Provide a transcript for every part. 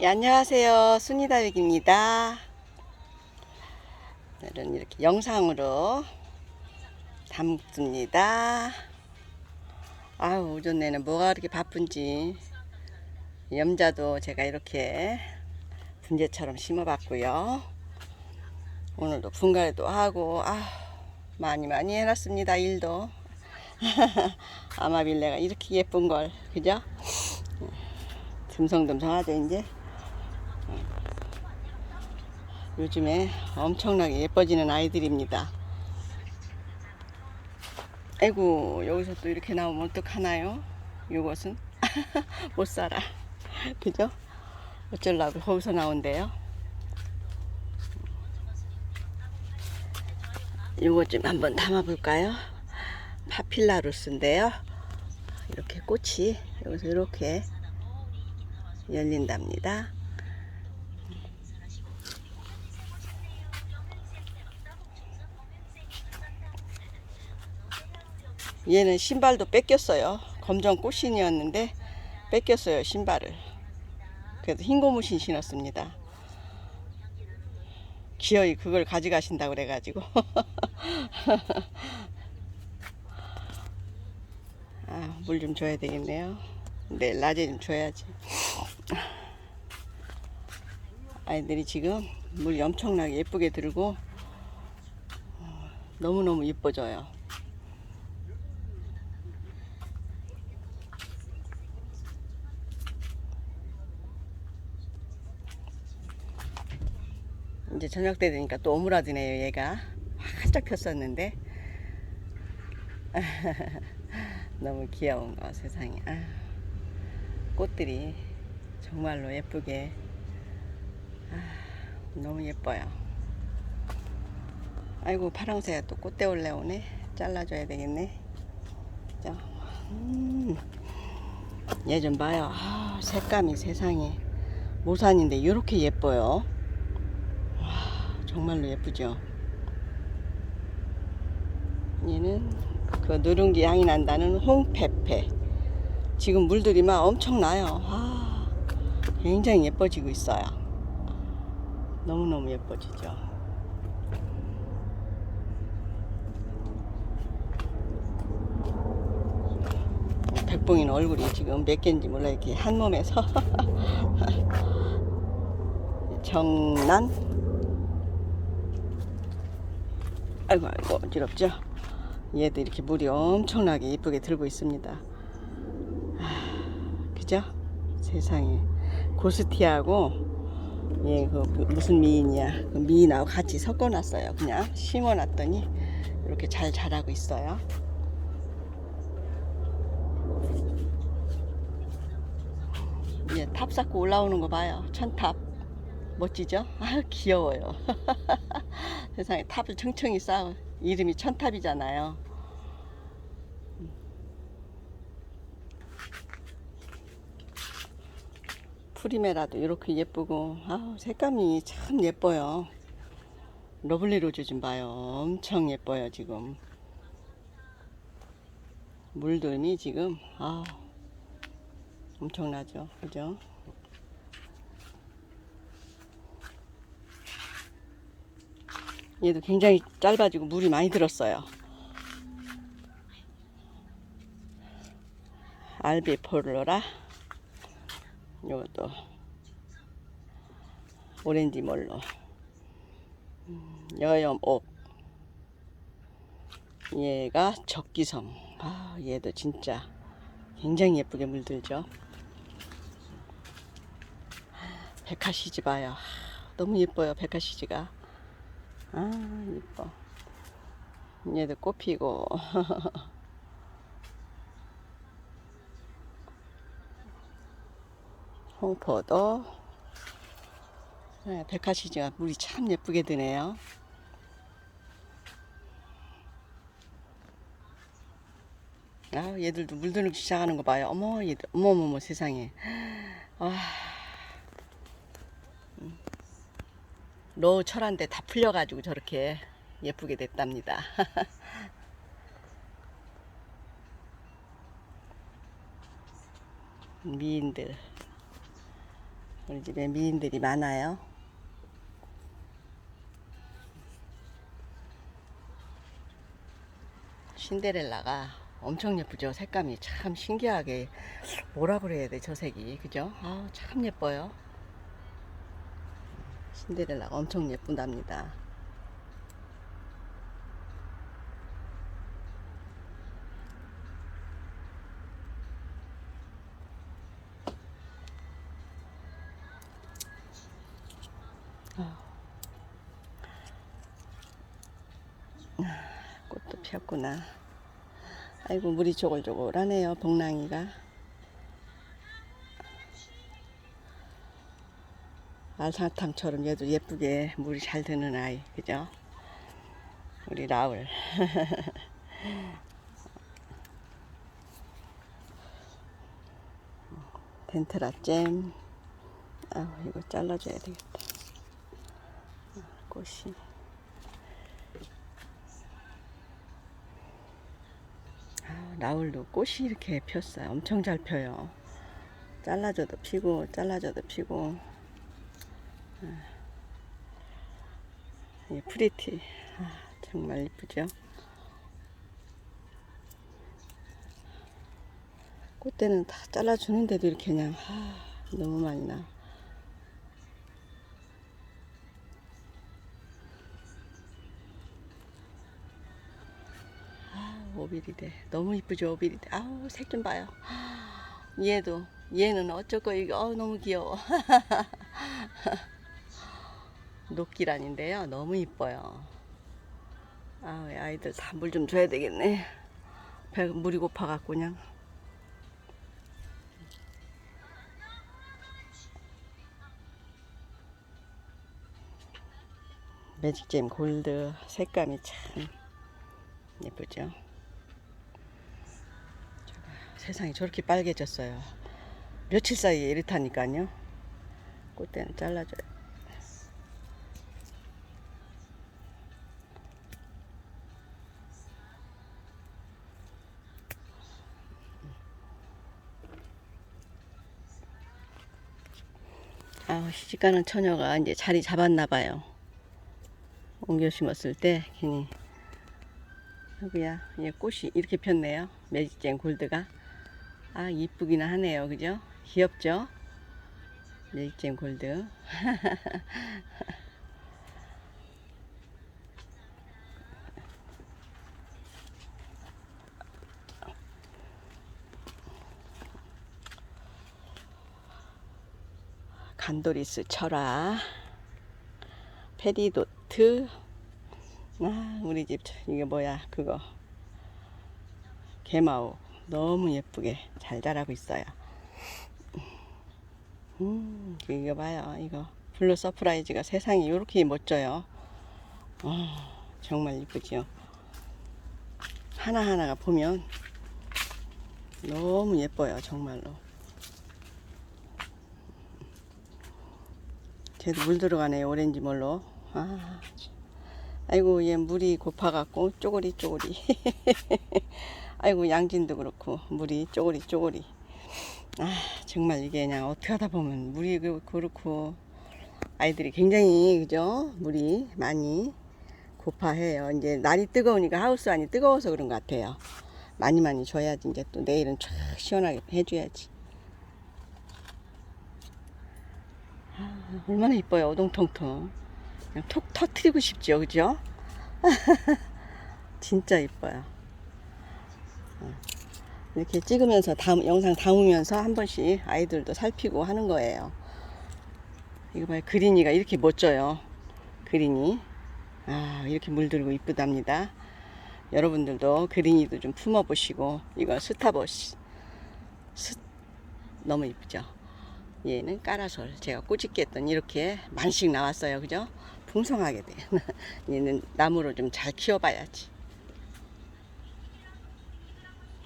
예, 안녕하세요. 순이다육입니다. 오늘은 이렇게 영상으로 담습니다. 아우, 오전 내는 뭐가 그렇게 바쁜지. 염자도 제가 이렇게 분재처럼 심어봤고요. 오늘도 분갈이도 하고, 아 많이 많이 해놨습니다. 일도. 아마빌레가 이렇게 예쁜 걸, 그죠? 듬성듬성하죠, 이제. 요즘에 엄청나게 예뻐지는 아이들입니다. 아이고, 여기서 또 이렇게 나오면 어떡하나요? 요것은? 못 살아. 그죠? 어쩌려고 거기서 나온대요. 요것 좀 한번 담아볼까요? 파필라루스인데요. 이렇게 꽃이 여기서 이렇게 열린답니다. 얘는 신발도 뺏겼어요. 검정 꽃신이었는데 뺏겼어요 신발을. 그래서 흰 고무신 신었습니다. 기어이 그걸 가져가신다고 그래가지고. 아, 물 좀 줘야 되겠네요. 내일 낮에 좀 줘야지. 아이들이 지금 물 엄청나게 예쁘게 들고 어, 너무너무 예뻐져요. 이제 저녁 때 되니까 또 오므라드네요 얘가. 활짝 폈었는데. 너무 귀여운 거 세상에. 아, 꽃들이 정말로 예쁘게. 아, 너무 예뻐요. 아이고 파랑새가 또 꽃대 올라오네. 잘라줘야 되겠네. 음, 얘 좀 봐요. 아, 색감이 세상에. 모산인데 이렇게 예뻐요 정말로 예쁘죠. 얘는 그 누룽지 향이 난다는 홍페페. 지금 물들이 막 엄청 나요. 와, 굉장히 예뻐지고 있어요. 너무너무 예뻐지죠. 백봉이는 얼굴이 지금 몇 개인지 몰라 이렇게 한 몸에서 정난 아이고 아이고 어지럽죠? 얘도 이렇게 물이 엄청나게 이쁘게 들고 있습니다. 아, 그죠? 세상에. 고스티하고 얘그 무슨 미인이야. 그 미인하고 같이 섞어놨어요. 그냥 심어놨더니 이렇게 잘 자라고 있어요. 얘탑 쌓고 올라오는 거 봐요. 천탑. 멋지죠? 아 귀여워요 세상에 탑을 청청히 쌓은 이름이 천탑이잖아요. 프리메라도 이렇게 예쁘고 아 색감이 참 예뻐요. 러블리 로즈 좀 봐요. 엄청 예뻐요 지금. 물들이 지금 아 엄청나죠, 그죠? 얘도 굉장히 짧아지고 물이 많이 들었어요. 알비포르라. 요것도 오렌지 몰로. 음, 여염옥. 얘가 적기섬. 아 얘도 진짜 굉장히 예쁘게 물들죠. 백화시지 봐요. 너무 예뻐요 백화시지가 아 이뻐. 얘도 꽃 피고. 홍포도. 네, 백화시지가 물이 참 예쁘게 드네요. 아 얘들도 물드는 시작하는 거 봐요. 어머 얘들. 어머머머 세상에. 아 로 철한데 다 풀려가지고 저렇게 예쁘게 됐답니다. 미인들 우리 집에 미인들이 많아요. 신데렐라가 엄청 예쁘죠. 색감이 참 신기하게 뭐라 그래야 돼, 저 색이. 그죠? 아, 참 예뻐요. 신데렐라가 엄청 예쁜답니다. 꽃도 피었구나. 아이고 물이 조글조글하네요. 복랑이가. 알사탕처럼 얘도 예쁘게 물이 잘 드는 아이, 그죠? 우리 라울. 덴트라 잼. 아, 이거 잘라줘야 되겠다. 꽃이. 아, 라울도 꽃이 이렇게 폈어요. 엄청 잘 펴요. 잘라줘도 피고, 잘라줘도 피고. 아, 이 프리티. 아, 정말 이쁘죠? 꽃대는 다 잘라주는데도 이렇게 그냥, 아, 너무 많이 나. 아, 오비리대. 너무 이쁘죠, 오비리대. 아우, 색 좀 봐요. 얘도, 얘는 어쩌고, 이거, 어 너무 귀여워. 녹기란인데요. 너무 이뻐요. 아, 이 아이들 다 물 좀 줘야 되겠네. 배 물이 고파갖고 그냥. 매직잼 골드 색감이 참 예쁘죠. 세상이 저렇게 빨개졌어요. 며칠 사이에 이렇다니까요. 꽃대는 잘라줘요. 아, 시집가는 처녀가 이제 자리 잡았나 봐요. 옮겨 심었을 때 괜히. 여기야 얘 꽃이 이렇게 폈네요. 매직잼 골드가. 아 이쁘기는 하네요. 그죠? 귀엽죠? 매직잼 골드 간도리스 철화 페리도트. 아 우리 집 이게 뭐야 그거. 개마오. 너무 예쁘게 잘 자라고 있어요. 음 이거 봐요 이거. 블루 서프라이즈가 세상에 이렇게 멋져요. 아, 정말 이쁘지요. 하나하나가 보면 너무 예뻐요 정말로 쟤도 물 들어가네요. 오렌지 물로. 아, 참. 아이고 얘 물이 고파갖고 쪼그리 쪼그리. 아이고 양진도 그렇고 물이 쪼그리 쪼그리. 아 정말 이게 그냥 어떻게 하다 보면 물이 그- 그렇고 아이들이 굉장히 그죠? 물이 많이 고파해요. 이제 날이 뜨거우니까 하우스 안이 뜨거워서 그런 것 같아요. 많이 많이 줘야지 이제 또 내일은 쫙 시원하게 해줘야지 아, 얼마나 이뻐요 오동통통 그냥 톡 터트리고 싶죠 그죠? 진짜 이뻐요. 어. 이렇게 찍으면서 담, 영상 담으면서 한 번씩 아이들도 살피고 하는 거예요. 이거 봐요 그린이가 이렇게 멋져요 그린이. 아 이렇게 물들고 이쁘답니다. 여러분들도 그린이도 좀 품어보시고 이거 스타버시. 스, 너무 이쁘죠 얘는 까라솔 제가 했더니 이렇게 만씩 나왔어요. 그죠? 풍성하게 돼. 얘는 나무로 좀 잘 키워봐야지.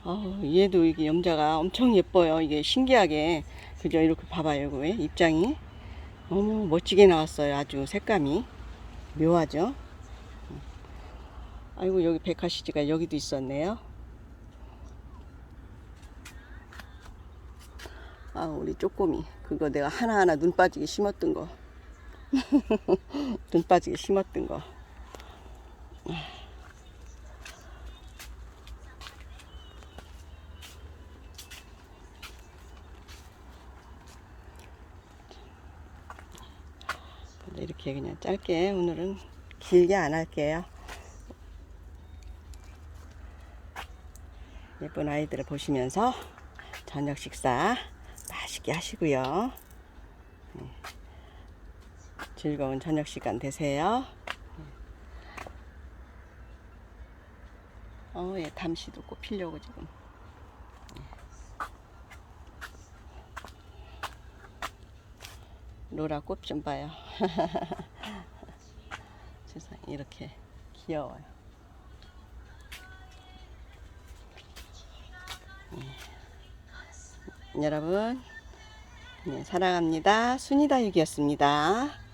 아 얘도 이게 염자가 엄청 예뻐요. 이게 신기하게. 그죠? 이렇게 봐봐요 왜? 입장이. 너무 멋지게 나왔어요 아주 색감이. 묘하죠? 아이고 여기 백화시지가 여기도 있었네요. 아, 우리 쪼꼬미. 그거 내가 하나하나 눈 빠지게 심었던 거. 눈 빠지게 심었던 거. 이렇게 그냥 짧게 오늘은 길게 안 할게요. 예쁜 아이들을 보시면서 저녁 식사 맛있게 하시고요. 네. 즐거운 저녁 시간 되세요. 어, 예, 담시도 꼭 피려고 지금. 로라 꽃 좀 봐요. 세상 이렇게 귀여워요. 네. 여러분, 네, 사랑합니다. 순이다육이었습니다.